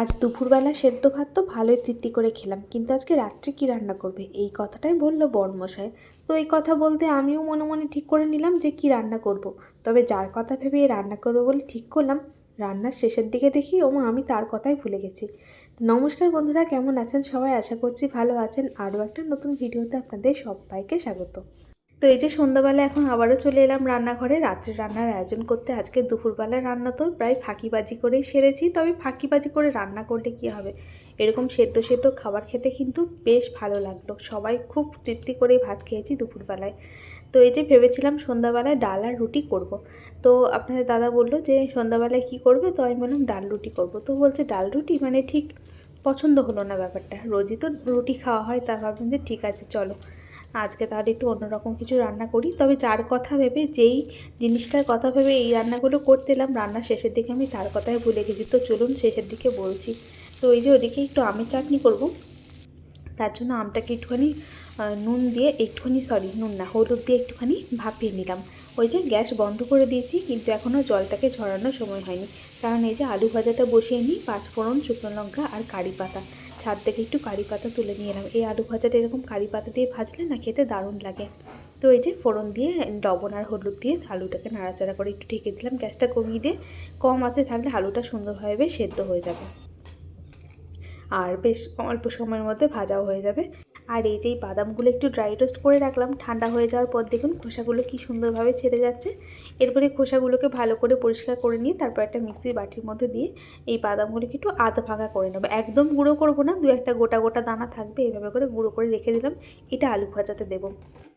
আজ দুপুরবেলা সেদ্ধ ভাত তো ভালোই তৃপ্তি করে খেলাম, কিন্তু আজকে রাত্রে কী রান্না করবে? এই কথাটাই বলল বড়মশাই তো এই কথা বলতে আমিও মনে মনে ঠিক করে নিলাম যে কী রান্না করব। তবে যার কথা ভেবে রান্না করব বলে ঠিক করলাম, রান্নার শেষের দিকে দেখি ওমা আমি তার কথাই ভুলে গেছি। নমস্কার বন্ধুরা, কেমন আছেন সবাই? আশা করছি ভালো আছেন। আরও একটা নতুন ভিডিওতে আপনাদের সবাইকে স্বাগত। তো এই যে সন্ধ্যাবেলা এখন আবারও চলে এলাম রান্নাঘরে। রাত্রে রান্নার আয়োজন করতে আজকে দুপুরবেলার রান্না তো প্রায় ফাঁকিবাজি করেই সেরেছি। তবে ফাঁকিবাজি করে রান্না করলে কি হবে? এরকম সেদ্ধ সেদ্ধ খাবার খেতে কিন্তু বেশ ভালো লাগল। সবাই খুব তৃপ্তি করেই ভাত খেয়েছি দুপুরবেলায়। তো এই যে ভেবেছিলাম সন্ধ্যাবেলায় ডাল আর রুটি করব। তো আপনাদের দাদা বলল যে সন্ধ্যাবেলায় কি করবে? তো আমি বললাম ডাল রুটি করব। তো বলছে ডাল রুটি? মানে ঠিক পছন্দ হলো না ব্যাপারটা। রোজই তো রুটি খাওয়া হয়। তা ভাবলাম যে ঠিক আছে, চলো। আজকে তাহলে একটু অন্যরকম কিছু রান্না করি। তবে যার কথা ভেবে, যেই জিনিসটার কথা ভেবে এই রান্নাগুলো করতে এলাম রান্নার শেষের দিকে আমি তার কথাই ভুলে গেছি। তো চলুন শেষের দিকে বলছি। তো ওই যে ওদিকে একটু আমের চাটনি করব। তার জন্য আমটাকে একটুখানি নুন দিয়ে একটুখানি সরি নুন না, হলুদ দিয়ে একটুখানি ভাপিয়ে নিলাম। ওই যে গ্যাস বন্ধ করে দিয়েছি, কিন্তু এখনও জলটাকে ঝরানোর সময় হয়নি। কারণ এই যে আলু ভাজাটা বসিয়ে নিই, পাঁচফোড়ন, শুকনো লঙ্কা আর কারি পাতা। ছাদ থেকে একটু কারি পাতা তুলে নিয়ে এলাম। এই আলু ভাজাটা এরকম কারি পাতা দিয়ে ভাজলে না খেতে দারুণ লাগে। তো এই যে ফোড়ন দিয়ে, লবণ আর হলুদ দিয়ে আলুটাকে নাড়াচাড়া করে একটু ঢেকে দিলাম। গ্যাসটা কমিয়ে দিয়ে কম আছে থাকলে আলুটা সুন্দরভাবে সেদ্ধ হয়ে যাবে। আর বেশ অল্প সময়ের মধ্যে ভাজাও হয়ে যাবে। আর এই যে বাদামগুলো একটু ড্রাই রোস্ট করে রাখলাম, ঠান্ডা হয়ে যাওয়ার পর দেখুন খোসাগুলো কি সুন্দরভাবে ছেড়ে যাচ্ছে। এরপরে খোসাগুলোকে ভালো করে পরিষ্কার করে নিয়ে তারপর একটা মিক্সির বাটির মধ্যে দিয়ে এই বাদামগুলোকে একটু আধ ভাঙা করে নেব। একদম গুঁড়ো করব না, দু একটা গোটা গোটা দানা থাকবে, এইভাবে করে গুঁড়ো করে রেখে দিলাম। এটা আলু ভাজাতে দেবো।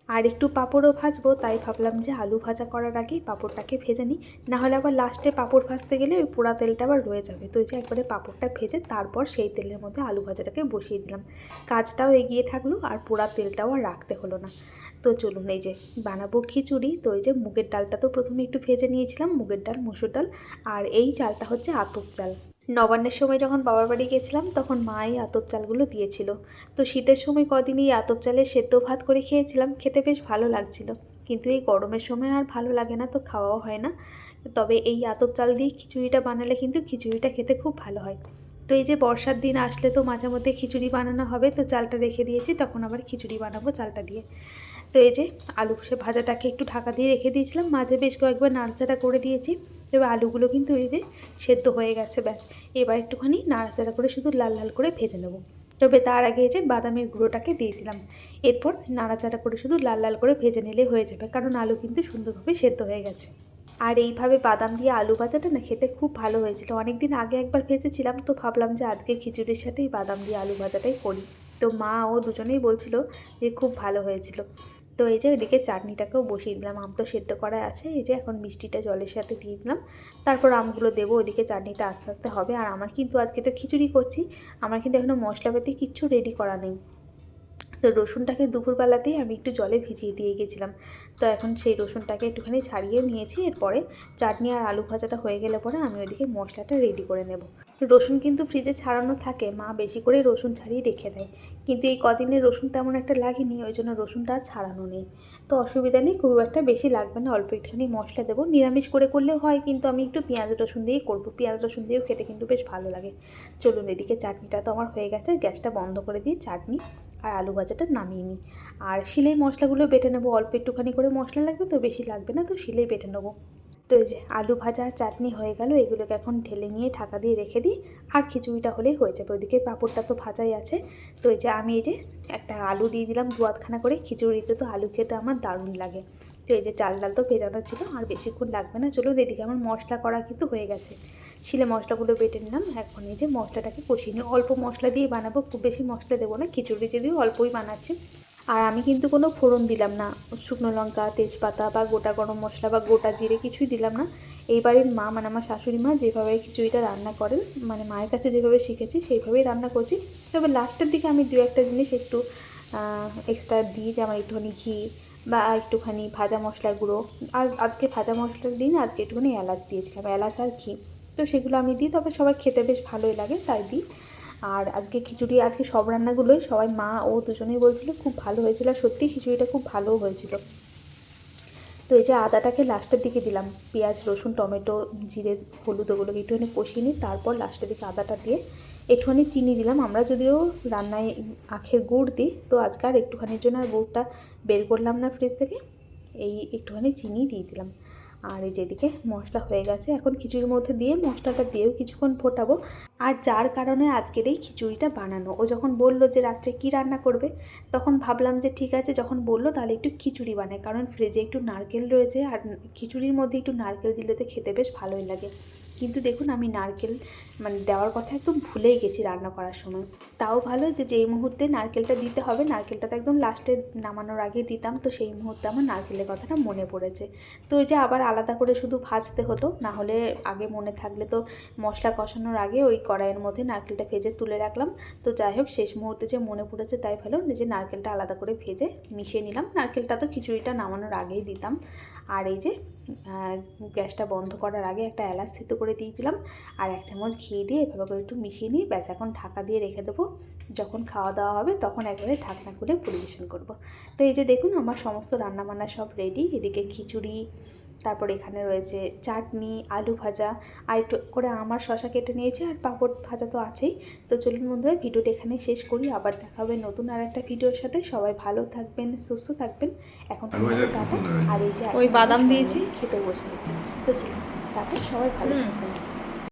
আর একটু পাঁপড়ও ভাজবো, তাই ভাবলাম যে আলু ভাজা করার আগেই পাঁপড়টাকে ভেজে নিই। নাহলে আবার লাস্টে পাঁপড় ভাজতে গেলে ওই পোড়া তেলটা আবার রয়ে যাবে। তো এই যে একবারে পাঁপড়টা ভেজে তারপর সেই তেলের মধ্যে আলু ভাজাটাকে বসিয়ে দিলাম। কাজটাও এগিয়ে থাকল আর পোড়া তেলটাও আর রাখতে হলো না। তো চলুন এই যে বানাবো খিচুড়ি। তো এই যে মুগের ডালটা তো প্রথমে একটু ভেজে নিয়েছিলাম, মুগের ডাল, মুসুর ডাল। আর এই চালটা হচ্ছে আতপ চাল। নবান্নের সময় যখন বাবার বাড়ি গেছিলাম, তখন মা এই আতপ চালগুলো দিয়েছিল। তো শীতের সময় কদিন এই আতপ চালে সেদ্ধ ভাত করে খেয়েছিলাম, খেতে বেশ ভালো লাগছিল। কিন্তু এই গরমের সময় আর ভালো লাগে না, তো খাওয়াও হয় না। তবে এই আতপ চাল দিয়ে খিচুড়িটা বানালে কিন্তু খিচুড়িটা খেতে খুব ভালো হয়। তো এই যে বর্ষার দিন আসলে তো মাঝে মধ্যে খিচুড়ি বানানো হবে, তো চালটা রেখে দিয়েছি, তখন আবার খিচুড়ি বানাবো চালটা দিয়ে। তো এই যে আলু ভাজাটাকে একটু ঢাকা দিয়ে রেখে দিয়েছিলাম, মাঝে বেশ কয়েকবার নাড়াচাড়া করে দিয়েছি, এবার আলুগুলো কিন্তু এই যে সেদ্ধ হয়ে গেছে ব্যাস। এবার একটুখানি নাড়াচাড়া করে শুধু লাল লাল করে ভেজে নেব। তবে তার আগে এই যে বাদামের গুঁড়োটাকে দিয়ে দিলাম। এরপর নাড়াচাড়া করে শুধু লাল লাল করে ভেজে নিলে হয়ে যাবে, কারণ আলু কিন্তু সুন্দরভাবে সেদ্ধ হয়ে গেছে। আর এইভাবে বাদাম দিয়ে আলু ভাজাটা না খেতে খুব ভালো হয়েছিল। অনেক দিন আগে একবার ভেজেছিলাম, তো ভাবলাম যে আজকে খিচুড়ির সাথেই বাদাম দিয়ে আলু ভাজাটাই করি। তো মা ও দুজনেই বলছিল যে খুব ভালো হয়েছিল। তো এই যে এদিকে চাটনিটাকেও বসিয়ে দিলাম। আম তো সেদ্ধ করা আছে, এই যে এখন মিষ্টিটা জলের সাথে দিয়ে দিলাম। তারপর আমগুলো দেবো, ওইদিকে চাটনিটা আস্তে আস্তে হবে। আর আমার কিন্তু আজকে তো খিচুড়ি করছি, আমার কিন্তু এখনও মশলাপাতি কিচ্ছু রেডি করা নেই। তো রসুনটাকে দুপুরবেলাতেই আমি একটু জলে ভিজিয়ে দিয়ে গেছিলাম। তো এখন সেই রসুনটাকে একটুখানি ছাড়িয়ে নিয়েছি। এরপরে চাটনি আর আলু ভাজাটা হয়ে গেলে পরে আমি ওইদিকে মশলাটা রেডি করে নেব। রসুন কিন্তু ফ্রিজে ছাড়ানো থাকে। মা বেশি করে রসুন ছাড়িয়ে রেখে দেয়। কিন্তু এই কদিনে রসুন তেমন একটা লাগেনি, ওই জন্য রসুনটা আর ছাড়ানো নেই। তো অসুবিধা নেই, খুব একটা বেশি লাগবে না, অল্প একটুখানি মশলা দেবো। নিরামিষ করে করলেও হয়, কিন্তু আমি একটু পেঁয়াজ রসুন দিয়েই করব। পেঁয়াজ রসুন দিয়েও খেতে কিন্তু বেশ ভালো লাগে। চলুন এদিকে চাটনিটা তো আমার হয়ে গেছে, গ্যাসটা বন্ধ করে দিয়ে চাটনি আর আলু ভাজাটা নামিয়ে নিই। আর শিলেই মশলাগুলো বেটে নেব, অল্প একটুখানি করে মশলা লাগবে তো বেশি লাগবে না, তো শিলেই বেটে নেব। তো এই যে আলু ভাজা, চাটনি হয়ে গেল, এগুলোকে এখন ঢেলে নিয়ে ঢাকা দিয়ে রেখে দিই। আর খিচুড়িটা হলেই হয়ে যাবে। ওইদিকে পাঁপড়টা তো ভাজাই আছে। তো এই যে আমি এই যে একটা আলু দিয়ে দিলাম দু আধখানা করে। খিচুড়িতে তো আলু খেতে আমার দারুণ লাগে। তো এই যে চাল ডাল তো ভেজানো ছিল, আর বেশিক্ষণ লাগবে না। চলুন এদিকে আমার মশলা করা কিন্তু হয়ে গেছে। শিলে মশলাগুলো বেটে নিলাম। এখন এই যে মশলাটাকে কষিয়ে নিই। অল্প মশলা দিয়ে বানাবো, খুব বেশি মশলা দেবো না। খিচুড়ি যদিও অল্পই বানাচ্ছি। আর আমি কিন্তু কোনো ফোড়ন দিলাম না। শুকনো লঙ্কা, তেজপাতা বা গোটা গরম মশলা বা গোটা জিরে কিছুই দিলাম না। এই বাড়ির মা মানে আমার শাশুড়ি মা যেভাবে খিচুড়িটা রান্না করেন মানে মায়ের কাছে যেভাবে শিখেছি সেইভাবেই রান্না করছি। তবে লাস্টের দিকে আমি দু একটা জিনিস একটু এক্সট্রা দিই যেমন একটুখানি ঘি বা একটুখানি ভাজা মশলার গুঁড়ো। আর আজকে ভাজা মশলার দিন, আজকে একটুখানি এলাচ দিয়েছিলাম, এলাচ আর ঘি। তো সেগুলো আমি দিই, তবে সবাই খেতে বেশ ভালোই লাগে, তাই দিই। আর আজকে খিচুড়ি, আজকে সব রান্নাগুলোই সবাই মা ও দুজনেই বলছিল খুব ভালো হয়েছিল। আর সত্যি খিচুড়িটা খুব ভালো হয়েছিল। তো এই যে আদাটাকে লাস্টের দিকে দিলাম। পেঁয়াজ, রসুন, টমেটো, জিরে, হলুদ ওগুলোকে একটুখানি কষিয়ে নিই তারপর লাস্টের দিকে আদাটা দিয়ে একটুখানি চিনি দিলাম। আমরা যদিও রান্নায় আখের গুড় দিই, তো আজকে আর একটুখানির জন্য আর গুড়টা বের করলাম না ফ্রিজ থেকে। এই একটুখানি চিনি দিয়ে দিলাম। আর এই যেদিকে মশলা হয়ে গেছে। এখন খিচুড়ির মধ্যে দিয়ে মশলাটা দিয়েও কিছুক্ষণ ফোটাবো। আর যার কারণে আজকের এই খিচুড়িটা বানানো। ও যখন বলল যে রাত্রে কী রান্না করবে, তখন ভাবলাম যে ঠিক আছে, যখন বলল তাহলে একটু খিচুড়ি বানাই, কারণ ফ্রিজে একটু নারকেল রয়েছে আর খিচুড়ির মধ্যে একটু নারকেল দিলে তো খেতে বেশ ভালোই লাগে। কিন্তু দেখুন আমি নারকেল মানে দেওয়ার কথা একদম ভুলেই গেছি রান্না করার সময়। তাও ভালো যে যেই মুহূর্তে নারকেলটা দিতে হবে, নারকেলটা তো একদম লাস্টে নামানোর আগে দিতাম, তো সেই মুহূর্তে আমার নারকেলের কথাটা মনে পড়েছে। তো ওই যে আবার আলাদা করে শুধু ভাজতে হতো না হলে আগে মনে থাকলে তো মশলা কষানোর আগে ওই কড়াইয়ের মধ্যে নারকেলটা ভেজে তুলে রাখলাম। তো যাই হোক, শেষ মুহূর্তে যে মনে পড়েছে তাই ভালো যে নারকেলটা আলাদা করে ভেজে মিশিয়ে নিলাম। নারকেলটা তো খিচুড়িটা নামানোর আগেই দিতাম। আর এই যে গ্যাসটা বন্ধ করার আগে একটা এলাচ থেতো করে দিয়ে দিলাম। আর এক চামচ ঘি দিয়ে এভাবে করে একটু মিশিয়ে নিয়ে ব্যাস এখন ঢাকা দিয়ে রেখে দেবো। যখন খাওয়া দাওয়া হবে তখন একবারে ঢাকনা খুলে পরিবেশন করব। তো এই যে দেখুন, আমার সমস্ত রান্নাবান্না সব রেডি এদিকে খিচুড়ি তারপর এখানে রয়েছে চাটনি আলু ভাজা আর একটু করে আমার শশা কেটে নিয়েছি আর পাঁপড় ভাজা তো আছেই। তো চলুন বন্ধুরা ভিডিওটা এখানে শেষ করি। আবার দেখা হবে নতুন আর একটা ভিডিওর সাথে। সবাই ভালো থাকবেন সুস্থ থাকবেন। এখন আর এই যে ওই বাদাম দিয়েছি। খেতে বসে গেছি তো চলুন তারপর সবাই ভালো থাকবেন।